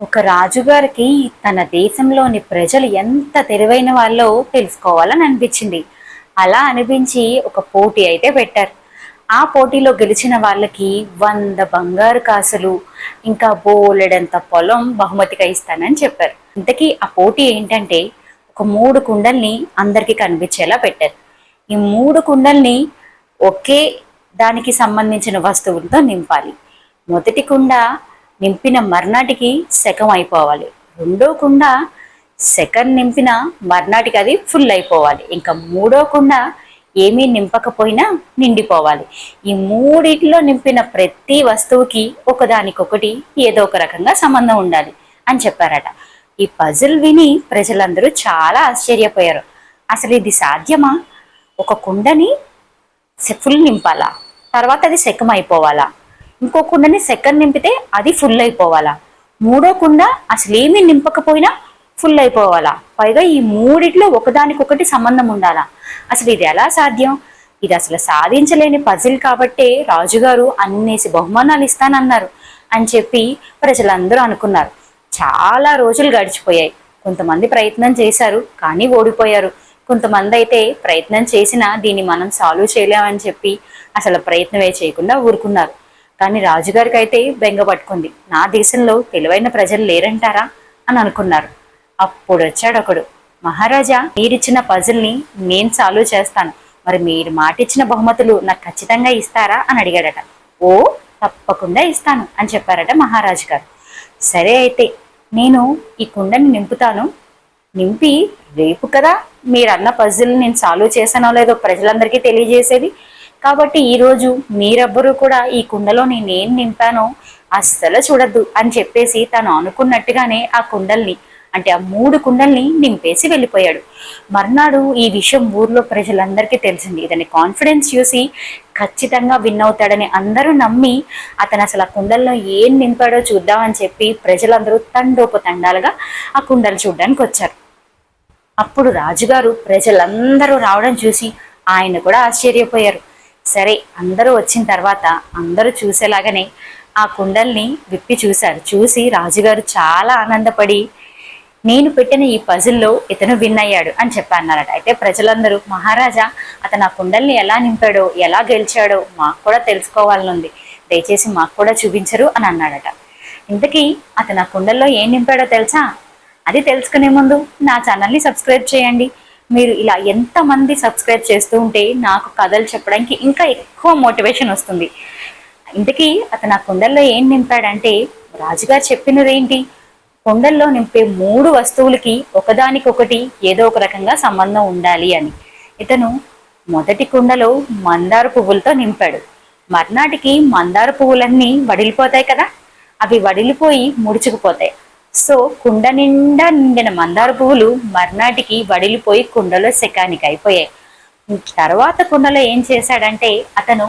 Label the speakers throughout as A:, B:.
A: ఒక రాజుగారికి తన దేశంలోని ప్రజలు ఎంత తెలివైన వాళ్ళో తెలుసుకోవాలని అనిపించింది. అలా అనిపించి ఒక పోటీ అయితే పెట్టారు. ఆ పోటీలో గెలిచిన వాళ్ళకి వంద బంగారు కాసులు ఇంకా బోలెడంత పొలం బహుమతిగా ఇస్తానని చెప్పారు. ఇంతకీ ఆ పోటీ ఏంటంటే ఒక మూడు కుండల్ని అందరికీ కనిపించేలా పెట్టారు. ఈ మూడు కుండల్ని ఒకే దానికి సంబంధించిన వస్తువులతో నింపాలి. మొదటి కుండ నింపిన మర్నాటికి శకం అయిపోవాలి. రెండో కుండ సెకండ్ నింపిన మర్నాటికి అది ఫుల్ అయిపోవాలి. ఇంకా మూడో కుండ ఏమీ నింపకపోయినా నిండిపోవాలి. ఈ మూడిట్లో నింపిన ప్రతి వస్తువుకి ఒకదానికొకటి ఏదో ఒక రకంగా సంబంధం ఉండాలి అని చెప్పారట. ఈ పజిల్ విని ప్రజలందరూ చాలా ఆశ్చర్యపోయారు. అసలు ఇది సాధ్యమా? ఒక కుండని ఫుల్ నింపాలా? తర్వాత అది సెకం అయిపోవాలా? ఇంకో కుండని సెకండ్ నింపితే అది ఫుల్ అయిపోవాలా? మూడో కుండ అసలు ఏమి నింపకపోయినా ఫుల్ అయిపోవాలా? పైగా ఈ మూడిట్లో ఒకదానికొకటి సంబంధం ఉండాలా? అసలు ఇది ఎలా సాధ్యం? ఇది అసలు సాధించలేని పజిల్ కాబట్టే రాజుగారు అన్నేసి బహుమానాలు ఇస్తానన్నారు అని చెప్పి ప్రజలందరూ అనుకున్నారు. చాలా రోజులు గడిచిపోయాయి. కొంతమంది ప్రయత్నం చేశారు కానీ ఓడిపోయారు. కొంతమంది అయితే ప్రయత్నం చేసినా దీన్ని మనం సాల్వ్ చేయలేమని చెప్పి అసలు ప్రయత్నమే చేయకుండా ఊరుకున్నారు. కానీ రాజుగారికి అయితే బెంగ పట్టుకుంది. నా దేశంలో తెలివైన ప్రజలు లేరంటారా? అని అనుకున్నారు. అప్పుడు వచ్చాడు ఒకడు మహారాజా మీరిచ్చిన పజిల్ని నేను సాల్వ్ చేస్తాను. మరి మీరు మాటిచ్చిన బహుమతులు నాకు ఖచ్చితంగా ఇస్తారా? అని అడిగాడట. ఓ తప్పకుండా ఇస్తాను అని చెప్పారట మహారాజు గారు సరే అయితే నేను ఈ కుండని నింపుతాను. నింపి రేపు కదా మీరు అన్న పజిల్ నేను సాల్వ్ చేశానో లేదో ప్రజలందరికీ తెలియజేసేది. కాబట్టి ఈరోజు మీరెవ్వరూ కూడా ఈ కుండలో నేను నింపానో అస్సలు చూడద్దు అని చెప్పేసి తను అనుకున్నట్టుగానే ఆ కుండల్ని అంటే ఆ మూడు కుండల్ని నింపేసి వెళ్ళిపోయాడు. మర్నాడు ఈ విషయం ఊర్లో ప్రజలందరికీ తెలిసింది. ఇతని కాన్ఫిడెన్స్ చూసి ఖచ్చితంగా విన్ అవుతాడని అందరూ నమ్మి అతను అసలు ఆ కుండల్లో ఏం నింపాడో చూద్దామని చెప్పి ప్రజలందరూ తండోపతండాలుగా ఆ కుండలు చూడడానికి వచ్చారు. అప్పుడు రాజుగారు ప్రజలందరూ రావడం చూసి ఆయన కూడా ఆశ్చర్యపోయారు. సరే అందరూ వచ్చిన తర్వాత అందరూ చూసేలాగానే ఆ కుండల్ని విప్పి చూశారు. చూసి రాజుగారు చాలా ఆనందపడి నేను పెట్టిన ఈ పజిల్లో ఇతను విన్ అయ్యాడు అని చెప్పన్నారట. అయితే ప్రజలందరూ మహారాజా అతను ఆ కుండల్ని ఎలా నింపాడో ఎలా గెలిచాడో మాకు కూడా తెలుసుకోవాలనుంది. దయచేసి మాకు కూడా చూపించరు అని అన్నాడట. ఇంతకీ అతను ఆ కుండల్లో ఏం నింపాడో తెలుసా? అది తెలుసుకునే ముందు నా ఛానల్ని సబ్స్క్రైబ్ చేయండి. మీరు ఇలా ఎంతమంది సబ్స్క్రైబ్ చేస్తూ ఉంటే నాకు కథలు చెప్పడానికి ఇంకా ఎక్కువ మోటివేషన్ వస్తుంది. ఇంతకీ అతను ఆ కుండల్లో ఏం నింపాడంటే రాజుగారు చెప్పినదేంటి? కుండల్లో నింపే మూడు వస్తువులకి ఒకదానికొకటి ఏదో ఒక రకంగా సంబంధం ఉండాలి అని. ఇతను మొదటి కుండలో మందార పువ్వులతో నింపాడు. మర్నాటికి మందార పువ్వులన్నీ వడిలిపోతాయి కదా? అవి వడిలిపోయి ముడుచుకుపోతాయి. సో కుండ నిండా నిండిన మందార పువ్వులు మర్నాటికి వడిలిపోయి కుండలో శకానికి అయిపోయాయి. తర్వాత కుండలో ఏం చేశాడంటే అతను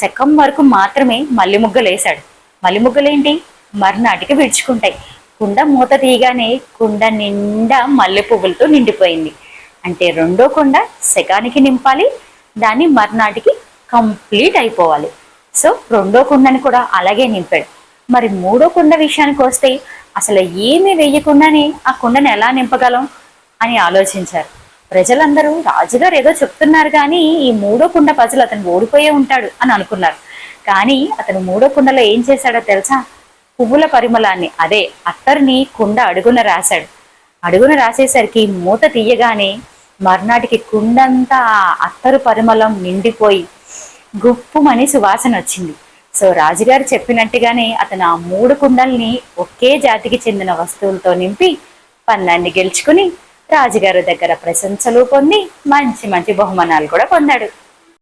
A: శకం వరకు మాత్రమే మల్లి ముగ్గలు వేశాడు. మల్లి ముగ్గలేంటి మర్నాటికి విడుచుకుంటాయి. కుండ మూత తీయగానే కుండ నిండా మల్లె పువ్వులతో నిండిపోయింది. అంటే రెండో కుండ శకానికి నింపాలి దాన్ని మర్నాటికి కంప్లీట్ అయిపోవాలి. సో రెండో కుండని కూడా అలాగే నింపాడు. మరి మూడో కుండ విషయానికి వస్తే అసలు ఏమీ వేయకుండానే ఆ కుండను ఎలా నింపగలం అని ఆలోచించారు. ప్రజలందరూ రాజుగారు ఏదో చెప్తున్నారు కానీ ఈ మూడో కుండ ప్రజలు అతను ఓడిపోయే ఉంటాడు అని అనుకున్నారు. కానీ అతను మూడో కుండలో ఏం చేశాడో తెలుసా? పువ్వుల పరిమళాన్ని అదే అత్తర్ని కుండ అడుగున రాశాడు. అడుగున రాసేసరికి మూత తీయగానే మర్నాటికి కుండంతా అత్తరు పరిమళం నిండిపోయి గుప్పుమని సువాసన వచ్చింది. సో రాజుగారు చెప్పినట్టుగానే అతను ఆ మూడు కుండల్ని ఒకే జాతికి చెందిన వస్తువులతో నింపి పన్నాన్ని గెలుచుకుని రాజుగారి దగ్గర ప్రశంసలు పొంది మంచి మంచి బహుమానాలు కూడా పొందాడు.